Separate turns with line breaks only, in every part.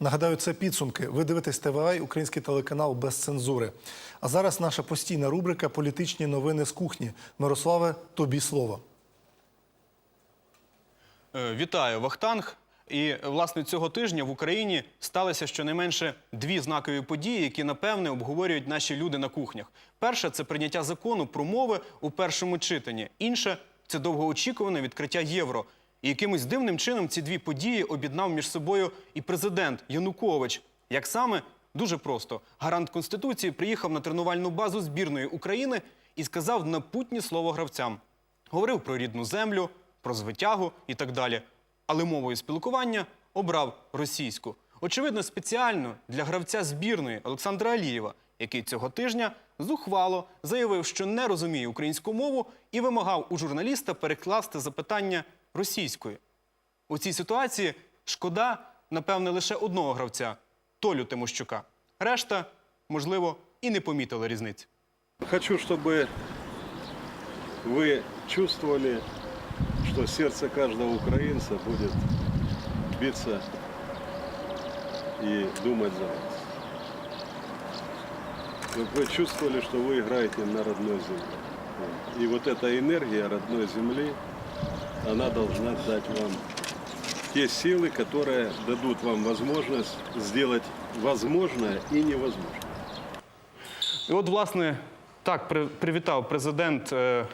Нагадаю, це підсумки. Ви дивитесь ТВА, український телеканал без цензури. А зараз наша постійна рубрика Політичні новини з кухні. Мирославе, тобі слово.
Е, Вітаю, Вахтанг. І власне цього тижня в Україні сталося щонайменше дві знакові події, які напевне обговорюють наші люди на кухнях. Перше це прийняття закону про мови у першому читанні. Інше це довгоочікуване відкриття євро. І якимось дивним чином ці дві події об'єднав між собою і президент Янукович. Як саме дуже просто гарант конституції приїхав на тренувальну базу збірної України і сказав напутні слово гравцям. Говорив про рідну землю, про звитягу і так далі. Але мовою спілкування обрав російську. Очевидно, спеціально для гравця збірної Олександра Алієва, який цього тижня зухвало заявив, що не розуміє українську мову і вимагав у журналіста перекласти запитання російською. У цій ситуації шкода, напевне, лише одного гравця Толю Тимощука. Решта, можливо, і не помітили різниці.
Хочу, чтобы вы чувствовали, что сердце каждого украинца будет биться и думать за вас. Чтобы вы чувствовали, что вы играете на родной земле. И вот эта энергия родной земли, она должна дать вам те силы, которые дадут вам возможность сделать возможное и невозможное.
І от, власне, так привітав президент е,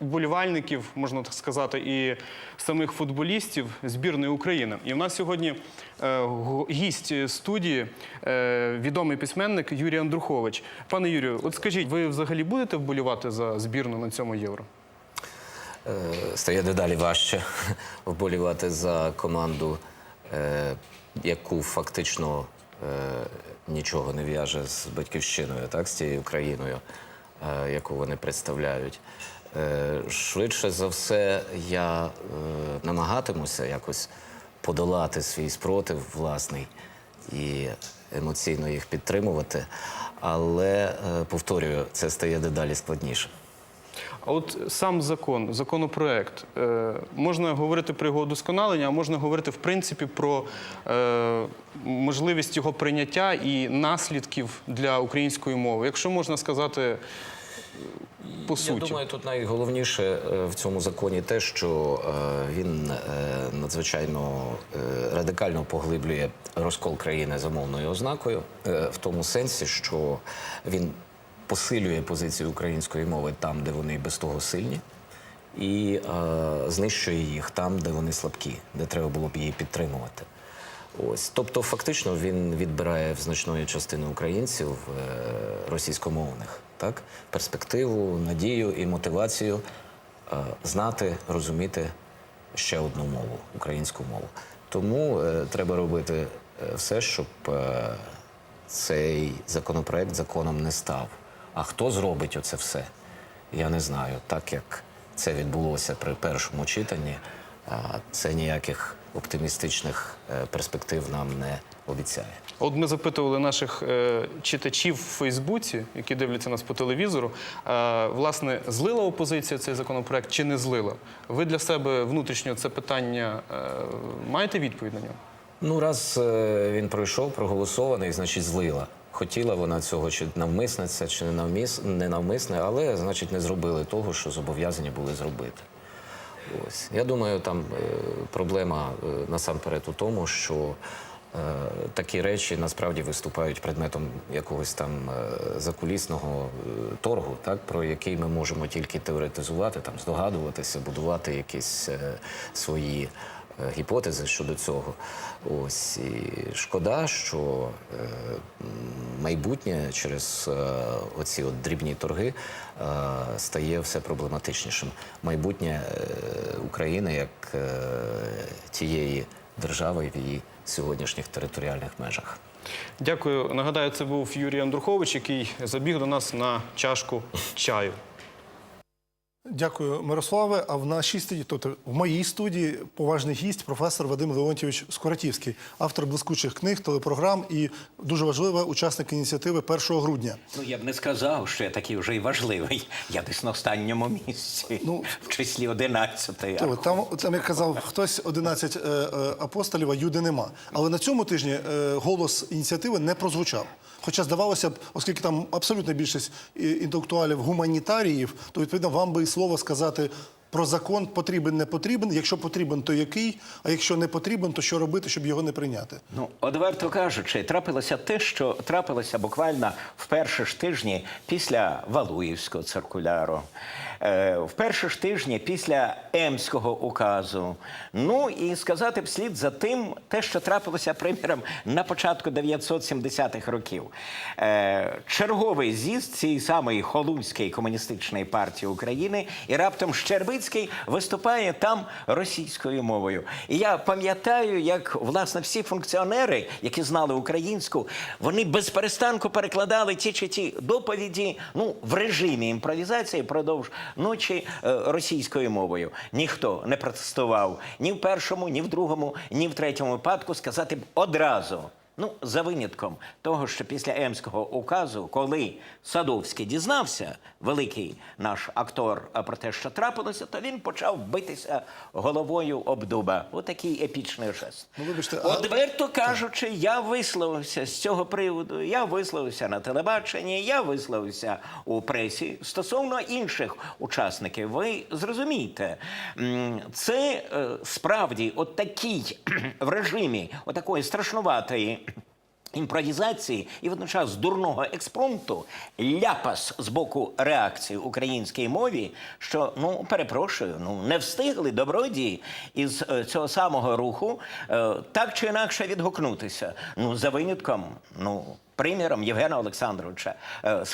вболівальників, можна так сказати, і самих футболістів збірної України. І в нас сьогодні е, гість студії, е, відомий письменник Юрій Андрухович. Пане Юрію, от скажіть, ви взагалі будете вболівати за збірну на цьому євро?
Е, стає дедалі важче вболівати за команду, е, яку фактично е, нічого не в'яже з батьківщиною, так, з тією країною, яку вони представляють. Швидше за все, я намагатимуся якось подолати свій спротив власний і емоційно їх підтримувати. Але повторюю, це стає дедалі складніше.
А от сам закон, законопроект, е, можна говорити про його удосконалення, а можна говорити в принципі про е, можливість його прийняття і наслідків для української мови. Якщо можна сказати е, по суті.
Я думаю, тут найголовніше в цьому законі те, що він надзвичайно радикально поглиблює розкол країни за мовною ознакою, в тому сенсі, що він посилює позицію української мови там, де вони без того сильні, і е, знищує їх там, де вони слабкі, де треба було б її підтримувати. Ось, тобто, фактично, він відбирає в значної частини українців е, російськомовних так перспективу, надію і мотивацію е, знати, розуміти ще одну мову українську мову. Тому е, треба робити е, все, щоб е, цей законопроект законом не став. А хто зробить оце все? Я не знаю. Так як це відбулося при першому читанні, це ніяких оптимістичних е, перспектив нам не обіцяє.
От ми запитували наших е, читачів в Фейсбуці, які дивляться нас по телевізору. Власне, злила опозиція цей законопроект чи не злила? Ви для себе внутрішньо це питання е, маєте відповідь на нього?
Ну, раз він пройшов, проголосований, значить, злила. Хотіла вона цього, чи навмисне це, чи не навмис, не навмисне, але, значить, не зробили того, що зобов'язані були зробити. Ось. Я думаю, там е, проблема е, насамперед у тому, що е, такі речі насправді виступають предметом якогось там закулісного торгу, так, про який ми можемо тільки теоретизувати, там, здогадуватися, будувати якісь свої гіпотези щодо цього. Ось і шкода, що е, майбутнє через е, оці от дрібні торги е, стає все проблематичнішим. Майбутнє е, України як е, тієї держави в її сьогоднішніх територіальних межах.
Дякую. Нагадаю, це був Юрій Андрухович, який забіг до нас на чашку чаю.
Дякую, Мирославе. А в нашій студії, тобто в моїй студії, поважний гість, професор Вадим Леонтьович Скоратівський, автор блискучих книг, телепрограм і дуже важливий учасник ініціативи 1 грудня.
Ну, я б не сказав, що я такий вже й важливий. Я десь на останньому місці,
Ну,
в числі 11.
То, там, там, як казав хтось, 11 е, е, апостолів, а Юди нема. Але на цьому тижні е, голос ініціативи не прозвучав. Хоча здавалося б, оскільки там абсолютна більшість е, інтелектуалів гуманітаріїв, то відповідно вам би і слово сказати про закон потрібен, не потрібен. Якщо потрібен, то який? А якщо не потрібен, то що робити, щоб його не прийняти?
Ну, одверто кажучи, трапилося те, що трапилося буквально в перші ж тижні після Валуївського циркуляру, е, в перші ж тижні після Емського указу. Ну і сказати б слід за тим, те, що трапилося, приміром, на початку 970-х років. Е, черговий з'їзд цієї самої Холуської комуністичної партії України, і раптом Щербицький виступає там російською мовою. І я пам'ятаю, як власне всі функціонери, які знали українську, вони без перестанку перекладали ті чи ті доповіді ну, в режимі імпровізації продовж ночі е, російською мовою. Ніхто не протестував ні в першому, ні в другому, ні в третьому випадку сказати б одразу. Ну, за винятком того, що після Емського указу, коли Садовський дізнався, великий наш актор, про те, що трапилося, то він почав битися головою об дуба. Отакий епічний жест.
Ну, вибачте,
Одверто кажучи, я висловився з цього приводу. Я висловився на телебаченні, я висловився у пресі стосовно інших учасників. Ви зрозумієте, це е, справді от такий в режимі отакої страшнуватої. Імпровізації і водночас дурного експромту ляпас з боку реакції українській мові, що ну перепрошую, ну не встигли добродії із е, цього самого руху е, так чи інакше відгукнутися. Ну за винятком, ну. Приміром Євгена Олександровича е,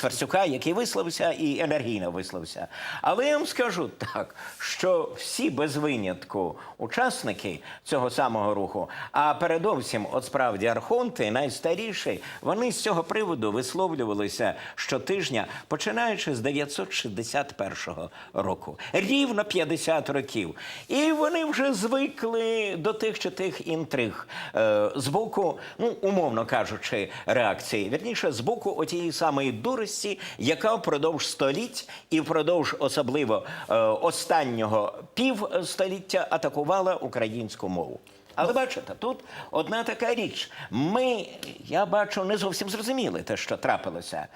який висловився і енергійно висловився. Але я вам скажу так, що всі без винятку учасники цього самого руху, а передовсім, от справді, архонти, найстаріші, вони з цього приводу висловлювалися щотижня, починаючи з 961 року. Рівно 50 років. І вони вже звикли до тих чи тих інтриг е, з боку, ну, умовно кажучи, реакції. Вірніше, з боку отієї самої дурості, яка впродовж століть і впродовж особливо е, останнього півстоліття атакувала українську мову. Але бачите, тут одна така річ. Ми, я бачу, не зовсім зрозуміли те, що трапилося.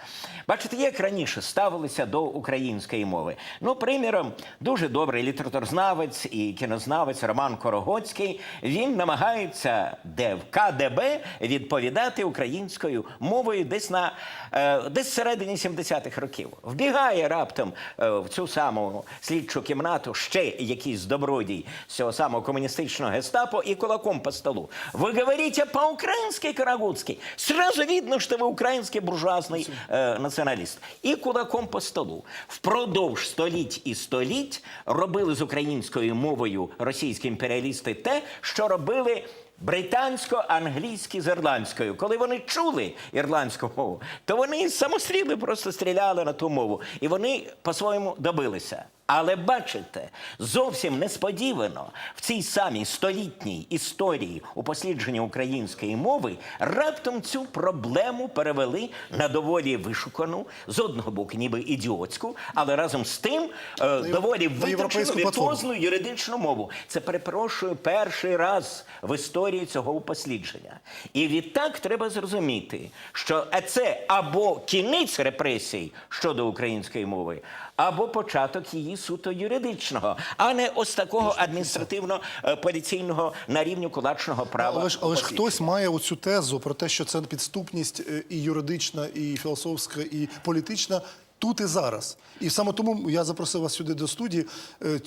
Бачите, як раніше ставилися до української мови. Ну, приміром, дуже добрий літературзнавець і кінознавець Роман Корогоцький. Він намагається де в КДБ відповідати українською мовою десь на е, десь всередині 70-х років. Вбігає раптом е, в цю саму слідчу кімнату ще якийсь добродій з цього самого комуністичного гестапо і кулаком по столу. Вы говорите по-украински, Карагутский. Сразу видно, что вы украинский буржуазный э, націоналіст. І кулаком по столу. Впродовж століть і століть робили з українською мовою російські імперіалісти те, що робили британсько-англійські з ірландською. Коли вони чули ірландську мову, то вони самостріли просто стріляли на ту мову. І вони по-своєму добилися. Але бачите, зовсім несподівано в цій самій столітній історії у послідженні української мови раптом цю проблему перевели на доволі вишукану, з одного боку, ніби ідіотську, але разом з тим е, доволі
на
витончену,
європейську
віртуозну юридичну мову. Це перепрошую перший раз в історії цього упослідження. І відтак треба зрозуміти, що це або кінець репресій щодо української мови, або початок її суто юридичного, а не ось такого адміністративно-поліційного на рівні кулачного права.
Але ж, але ж хтось має оцю тезу про те, що це підступність е, і юридична, і філософська, і політична. Тут і зараз, і саме тому я запросив вас сюди до студії. Е,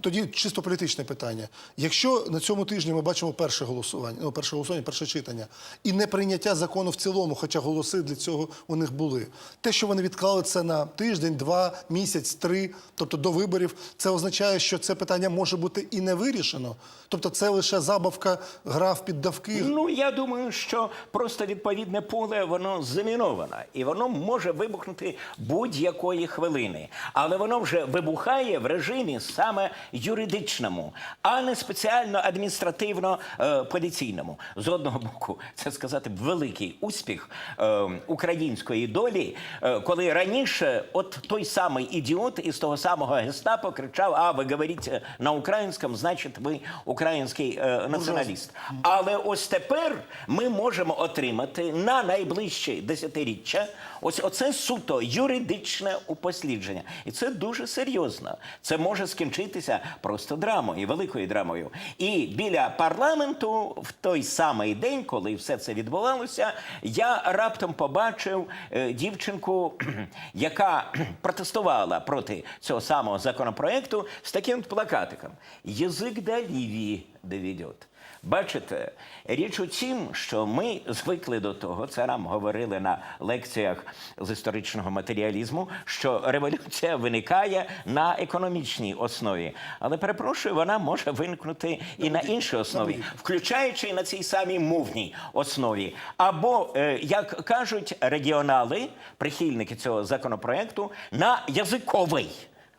Тоді чисто політичне питання. Якщо на цьому тижні ми бачимо перше голосування, ну перше голосування, перше читання, і не прийняття закону в цілому, хоча голоси для цього у них були, те, що вони відклали це на тиждень, два, місяць, три, тобто до виборів, це означає, що це питання може бути і не вирішено. Тобто, це лише забавка, гра в піддавки.
Ну, я думаю, що просто відповідне поле воно заміновано, і воно може вибухнути будь будь-якої хвилини. Але воно вже вибухає в режимі саме юридичному, а не спеціально адміністративно-поліційному. З одного боку, це сказати великий успіх е, української долі, е, коли раніше от той самий ідіот із того самого гестапо кричав: А ви говорите на українському, значить ви український е, націоналіст. Але ось тепер ми можемо отримати на найближчі десятиріччя ось оце суто юридичне упослідження. І це дуже серйозно. Це може скінчитися просто драмою, великою драмою. І біля парламенту в той самий день, коли все це відбувалося, я раптом побачив е, дівчинку, яка протестувала проти цього самого законопроекту з таким плакатиком: Язик до Лівії доведет. Бачите, річ у тім, що ми звикли до того, це нам говорили на лекціях з історичного матеріалізму, що революція виникає на економічній основі. Але перепрошую, вона може виникнути і на іншій основі, включаючи і на цій самій мовній основі. Або, е, як кажуть регіонали, прихильники цього законопроекту, на язиковий.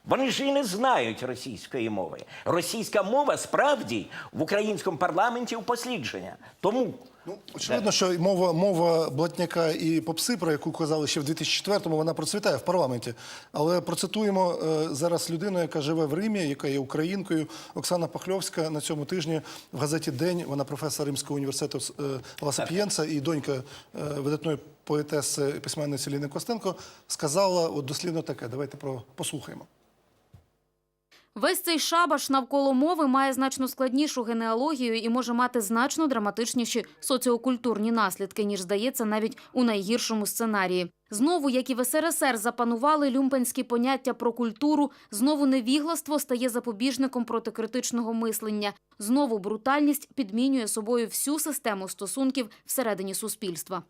Вони ж і не знають російської мови. Російська мова справді в українському парламенті упослідження. Тому
Ну, очевидно, що мова, мова блатняка і попси, про яку казали ще в 2004-му, вона процвітає в парламенті. Але процитуємо е, зараз людину, яка живе в Римі, яка є українкою. Оксана Пахльовська на цьому тижні в газеті День. Вона професор Римського університету е, Ла і донька е, видатної поетеси письменниці Ліни Костенко сказала от дослідно таке. Давайте про послухаємо.
Весь цей шабаш навколо мови має значно складнішу генеалогію і може мати значно драматичніші соціокультурні наслідки, ніж здається навіть у найгіршому сценарії. Знову, як і в СРСР, запанували люмпенські поняття про культуру. Знову невігластво стає запобіжником проти критичного мислення. Знову брутальність підмінює собою всю систему стосунків всередині суспільства.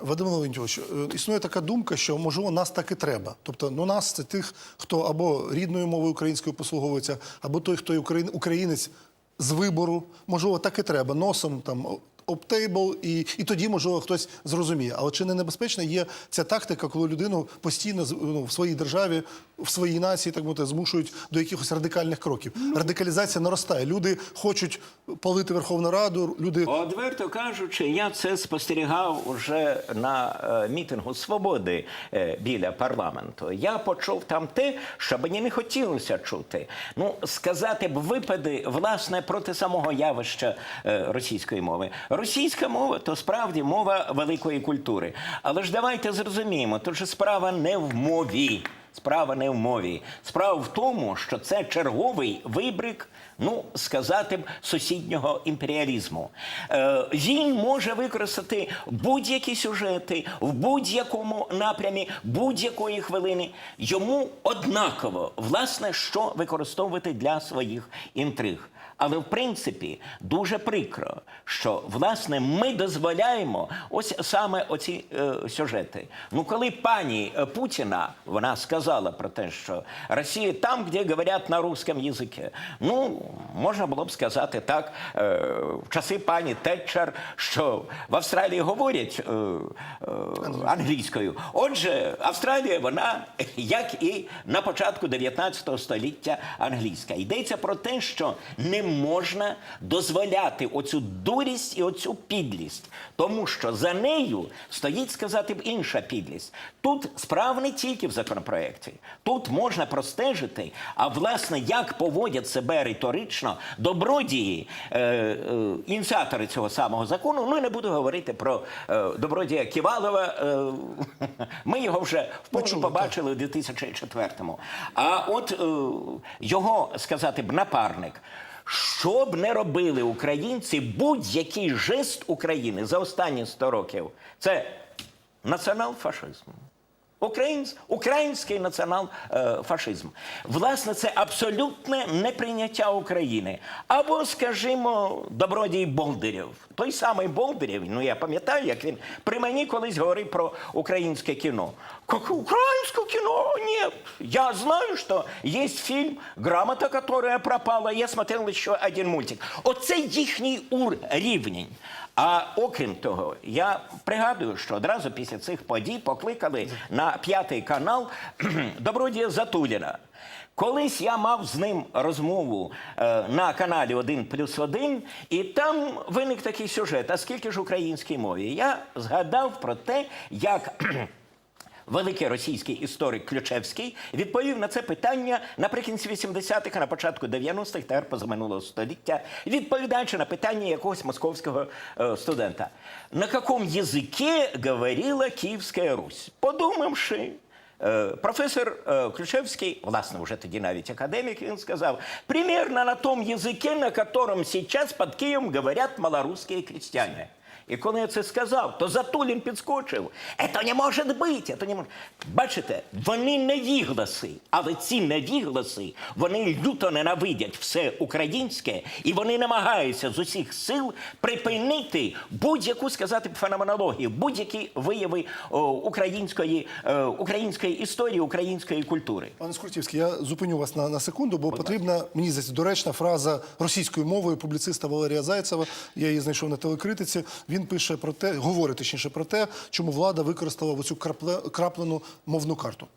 Вадим Леонтьович, е, існує така думка, що можливо нас так і треба. Тобто, ну нас це тих, хто або рідною мовою українською послуговується, або той, хто україн- українець з вибору. Можливо, так і треба. Носом там оптейбл, і, і тоді, можливо, хтось зрозуміє. Але чи не небезпечна є ця тактика, коли людину постійно ну, в своїй державі, в своїй нації, так мовити, змушують до якихось радикальних кроків? Радикалізація наростає. Люди хочуть палити Верховну Раду, люди
Одверто кажучи, я це спостерігав уже на е, мітингу свободи е, біля парламенту. Я почув там те, що мені не хотілося чути. Ну, сказати б випади власне проти самого явища е, російської мови. Російська мова то справді мова великої культури. Але ж давайте зрозуміємо, тут же справа не в мові. Справа не в мові. Справа в тому, що це черговий вибрик, ну сказати б, сусіднього імперіалізму. Е, він може використати будь-які сюжети в будь-якому напрямі, будь-якої хвилини. Йому однаково, власне, що використовувати для своїх інтриг. Але в принципі дуже прикро, що власне ми дозволяємо ось саме оці е, сюжети. Ну, коли пані е, Путіна вона сказала про те, що Росія там, де говорять на русском язикі, ну можна було б сказати так е, в часи пані Тетчер, що в Австралії говорять е, е, англійською. Отже, Австралія вона як і на початку 19 століття англійська. Йдеться про те, що не можна дозволяти оцю дурість і оцю підлість, тому що за нею стоїть сказати б інша підлість. Тут справа не тільки в законопроекті. Тут можна простежити, а власне як поводять себе риторично добродії, е, е, ініціатори цього самого закону. Ну і не буду говорити про е, добродія Ківалова. Е, ми його вже вповні
чули,
побачили у 2004-му. А от е, його сказати б напарник. Що б не робили українці, будь-який жест України за останні 100 років це націонал-фашизм. Українсь, український націонал-фашизм. Власне, це абсолютне неприйняття України. Або, скажімо, добродій Болдирєв. Той самий Болдирєв, ну я пам'ятаю, як він при мені колись говорив про українське кіно. Как украинское кино? Нет. Я знаю, что есть фильм «Грамота, которая пропала». Я смотрел еще один мультик. Оце їхній рівень. А окрім того, я пригадую, що одразу після цих подій покликали на п'ятий канал Добродія Затуліна. Колись я мав з ним розмову е, на каналі 1 плюс 1, і там виник такий сюжет. А скільки ж українській мові? Я згадав про те, як Великий російський історик Ключевський відповів на це питання наприкінці 80-х, а на початку 90-х, тепер позаминулого століття, відповідаючи на питання якогось московського е, студента. На якому язикі говорила Київська Русь? Подумавши, е, професор е, Ключевський, власне, вже тоді навіть академік, він сказав, примерно на том язике, на котором сейчас под Києвом говорять малорусские крестьяне. І коли я це сказав, то Затулін підскочив. «Ето не може бути, ето не може. Бачите, вони невігласи, але ці невігласи, вони люто ненавидять все українське, і вони намагаються з усіх сил припинити будь-яку сказати феноменологію, будь-які вияви о, української, е, української історії, української культури.
Пане Скрутівський, я зупиню вас на, на секунду, бо потрібна, мені здається, доречна фраза російською мовою публіциста Валерія Зайцева. Я її знайшов на телекритиці. Він пише про те, говорить точніше про те, чому влада використала оцю крапле, краплену мовну карту.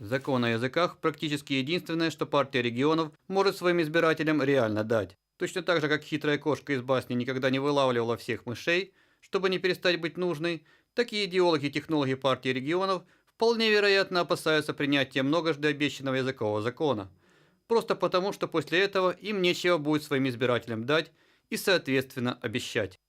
Закон о языках практически единственное, что партия регионов может своим избирателям реально дать. Точно так же, как хитрая кошка из басни никогда не вылавливала всех мышей, чтобы не перестать быть нужной, так и идеологи и технологи партии регионов вполне вероятно опасаются принятия многожды обещанного языкового закона. Просто потому, что после этого им нечего будет своим избирателям дать и, соответственно, обещать.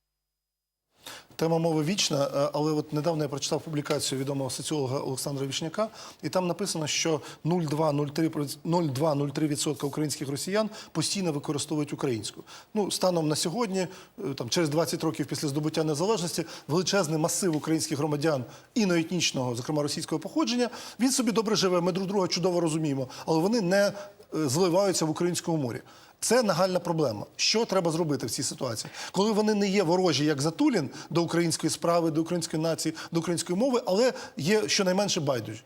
Тема мови вічна, е, але от недавно я прочитав публікацію відомого соціолога Олександра Вішняка, і там написано, що 0,2-0,3% 0,2-0,3% українських росіян постійно використовують українську. Ну, станом на сьогодні, е, там через 20 років після здобуття незалежності, величезний масив українських громадян іноетнічного, зокрема російського походження, він собі добре живе. Ми друг друга чудово розуміємо, але вони не е, зливаються в українському морі. Це нагальна проблема. Що треба зробити в цій ситуації? Коли вони не є ворожі, як Затулін, до української справи, до української нації, до української мови, але є щонайменше байдужі.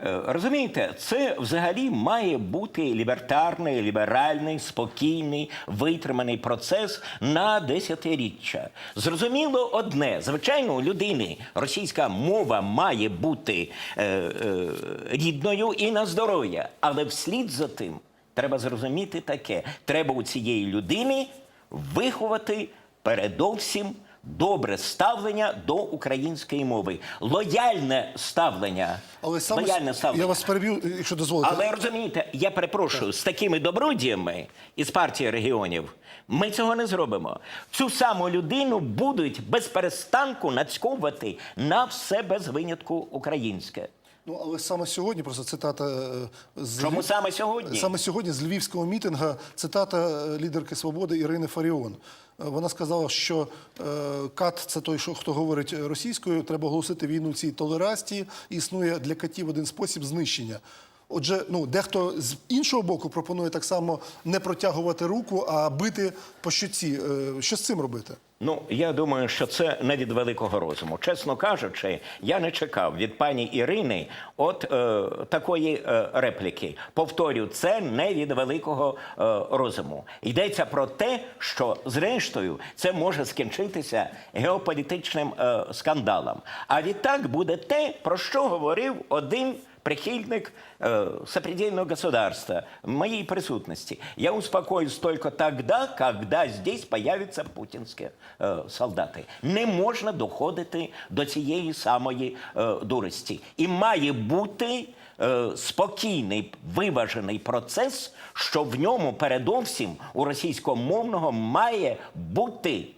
Е, Розумієте, це взагалі має бути лібертарний, ліберальний, спокійний, витриманий процес на десятиріччя. Зрозуміло одне: звичайно, у людини російська мова має бути е, е, рідною і на здоров'я, але вслід за тим треба зрозуміти таке: треба у цієї людини виховати передовсім добре ставлення до української мови, лояльне ставлення.
Але саме
лояльне ставлення.
я вас переб'ю, якщо дозволите.
Але розумієте, я перепрошую, з такими добродіями із партії регіонів ми цього не зробимо. Цю саму людину будуть без перестанку нацьковувати на все без винятку українське.
Ну але саме сьогодні, просто цитата е, з
Чому саме сьогодні?
Саме сьогодні з львівського мітинга цитата е, лідерки свободи Ірини Фаріон. Е, Вона сказала, що е, кат це той, що хто говорить російською. Треба оголосити війну цій толерасті. Існує для катів один спосіб знищення. Отже, ну дехто з іншого боку пропонує так само не протягувати руку, а бити по щоці. Е, Що з цим робити?
Ну, я думаю, що це не від великого розуму. Чесно кажучи, я не чекав від пані Ірини от е, такої е, репліки. Повторю, це не від великого е, розуму. Йдеться про те, що зрештою це може скінчитися геополітичним е, скандалом. А відтак буде те, про що говорив один прихильник э, сопредельного государства в моей присутности. Я успокоюсь только тогда, когда здесь появятся путінські э, солдати. Не можна доходити до цієї самої э, дурості. І має бути е, спокійний, виважений процес, що в ньому передовсім у російськомовного має бути е,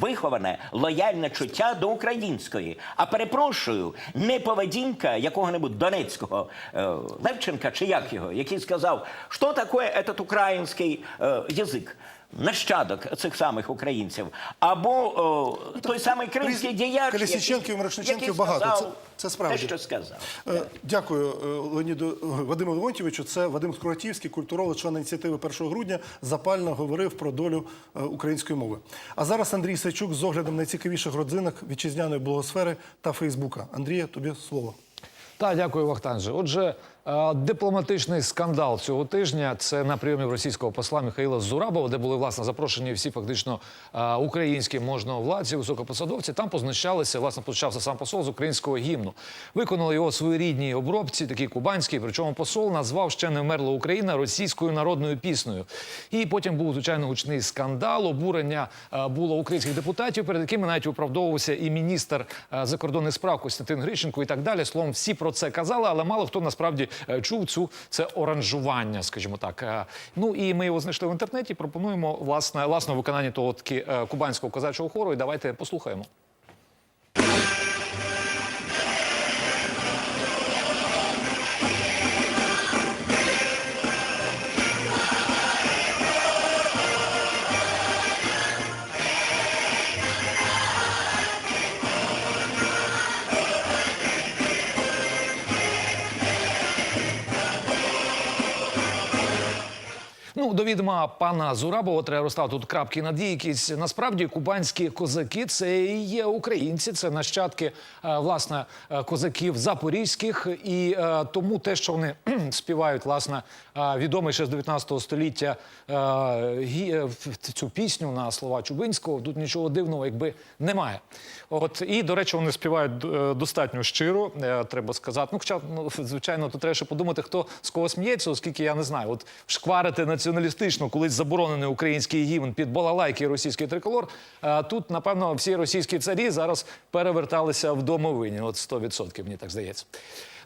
виховане лояльне чуття до української. А перепрошую, не поведінка якого-небудь донецького е, Левченка чи як його, який сказав, що таке этот український е, язик. Нащадок цих самих українців, або о, той самий кримський діяч,
Колесніченків,
який-
Мирошниченків багато. Це- це справді.
Те, що сказав.
Е, Дякую, е, Леоніду е, Вадиму Леонтьовичу. Це Вадим Скоротівський, культуролог, член ініціативи 1 грудня, запально говорив про долю е, української мови. А зараз Андрій Сайчук з оглядом найцікавіших родзинок вітчизняної блогосфери та Фейсбука. Андрія, тобі слово.
Так, дякую, Вахтанже. Отже, Е, Дипломатичний скандал цього тижня це на прийомі російського посла Михаїла Зурабова, де були власне запрошені всі фактично е, українські можновладці, високопосадовці. Там позначалися, власне, почався сам посол з українського гімну. Виконали його своєрідній обробці, такі кубанські. Причому посол назвав ще не вмерла Україна російською народною піснею. І потім був звичайно гучний скандал. Обурення е, було українських депутатів, перед якими навіть виправдовувався і міністр е, закордонних справ Костянтин Грищенко і так далі. Словом, всі про це казали, але мало хто насправді е, чув цю це оранжування, скажімо так. Е, Ну і ми його знайшли в інтернеті. Пропонуємо власне власне виконання того таки е, кубанського козачого хору. І давайте послухаємо. Відома пана Зурабова треба розставити тут крапки над якісь. Насправді кубанські козаки це і є українці, це нащадки е, власне е, козаків запорізьких, і е, тому те, що вони співають, власне, відомий ще з 19 століття цю пісню на слова Чубинського, тут нічого дивного, якби немає. От і до речі, вони співають достатньо щиро, треба сказати. Ну, хоча ну, звичайно, тут треба ще подумати, хто з кого сміється, оскільки я не знаю. От шкварити націоналістично, колись заборонений український гімн під балалайки російський триколор. А Тут, напевно, всі російські царі зараз переверталися в домовині. От 100%, мені так здається.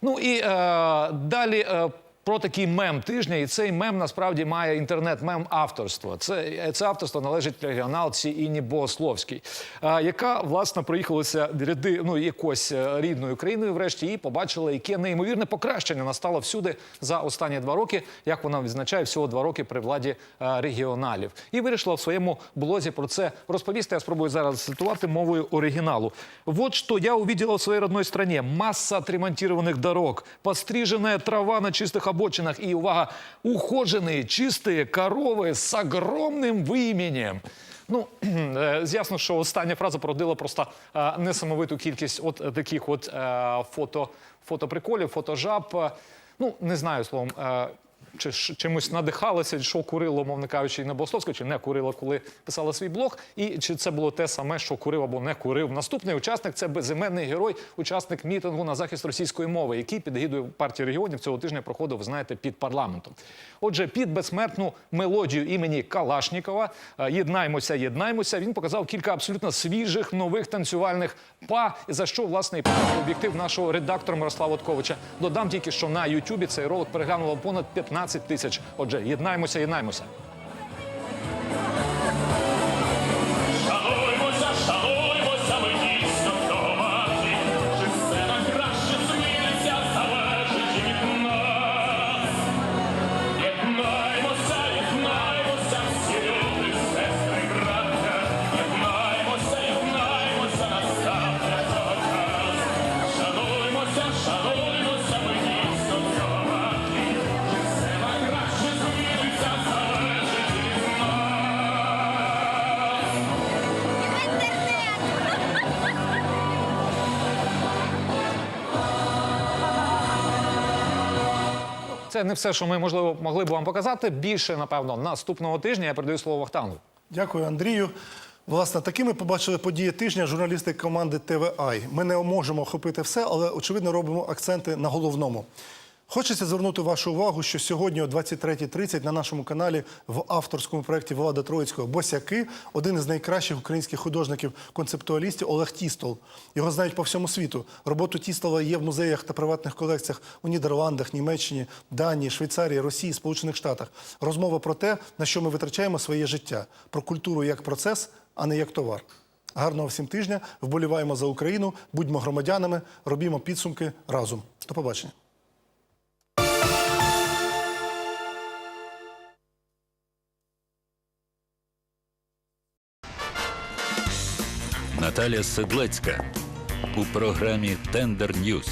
Ну і е, далі. Е, про такий мем тижня, і цей мем насправді має інтернет-мем авторства. Це, це авторство належить регіоналці Інні Богословській, яка власне проїхалася ряди ну якось е, рідною країною, врешті і побачила, яке неймовірне покращення настало всюди за останні два роки, як вона відзначає всього два роки при владі е, регіоналів, і вирішила в своєму блозі про це розповісти. Я спробую зараз цитувати мовою оригіналу. Вот что я увидела в своей родной стране. Масса отремонтированных дорог, подстриженная трава на чистых обочинах и, увага, ухоженные чистые коровы с огромным выменем. Ну, е, ясно, що остання фраза породила просто е, несамовиту кількість от е, таких от е, фото, фотоприколів, фотожаб. Е, Ну, не знаю словом. е, чи чимось надихалася, що курило, мовно кажучи, на Богословську, чи не курила, коли писала свій блог, і чи це було те саме, що курив або не курив. Наступний учасник це безіменний герой, учасник мітингу на захист російської мови, який під егідою партії регіонів цього тижня проходив, ви знаєте, під парламентом. Отже, під безсмертну мелодію імені Калашнікова е, Єднаймося, єднаймося. Він показав кілька абсолютно свіжих нових танцювальних па, за що власне об'єктив нашого редактора Мирослава Отковича. Додам тільки, що на Ютубі цей ролик переглянуло понад 15 тисяч. Отже, єднаймося, єднаймося. Це не все, що ми можливо могли б вам показати. Більше, напевно, наступного тижня я передаю слово Вахтану.
Дякую, Андрію. Власне, такими побачили події тижня журналісти команди ТВАЙ. Ми не можемо охопити все, але очевидно робимо акценти на головному. Хочеться звернути вашу увагу, що сьогодні о 23.30 на нашому каналі в авторському проєкті Влада Троїцького Босяки один із найкращих українських художників-концептуалістів Олег Тістол. Його знають по всьому світу. Роботу Тістола є в музеях та приватних колекціях у Нідерландах, Німеччині, Данії, Швейцарії, Росії, Сполучених Штатах. Розмова про те, на що ми витрачаємо своє життя, про культуру як процес, а не як товар. Гарного всім тижня. Вболіваємо за Україну, будьмо громадянами, робімо підсумки разом. До побачення.
Наталя Седлецька у програмі Тендер Ньюз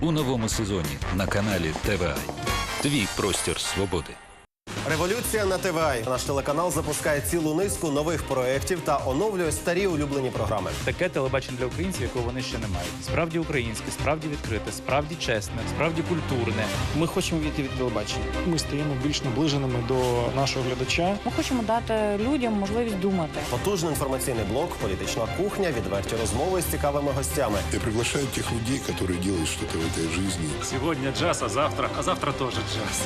у новому сезоні на каналі ТВА. Твій простір свободи.
Революція на ТВА. Наш телеканал запускає цілу низку нових проєктів та оновлює старі улюблені програми.
таке телебачення для українців, якого вони ще не мають. Справді українське, справді відкрите, справді чесне, справді культурне.
Ми хочемо війти від телебачення. Ми стаємо більш наближеними до нашого глядача.
Ми хочемо дати людям можливість думати.
Потужний інформаційний блок, політична кухня, відверті розмови з цікавими гостями.
Я приглашаю тех людей, которые делают что-то в этой жизни.
Сьогодні джаз, а завтра, а завтра теж джаз.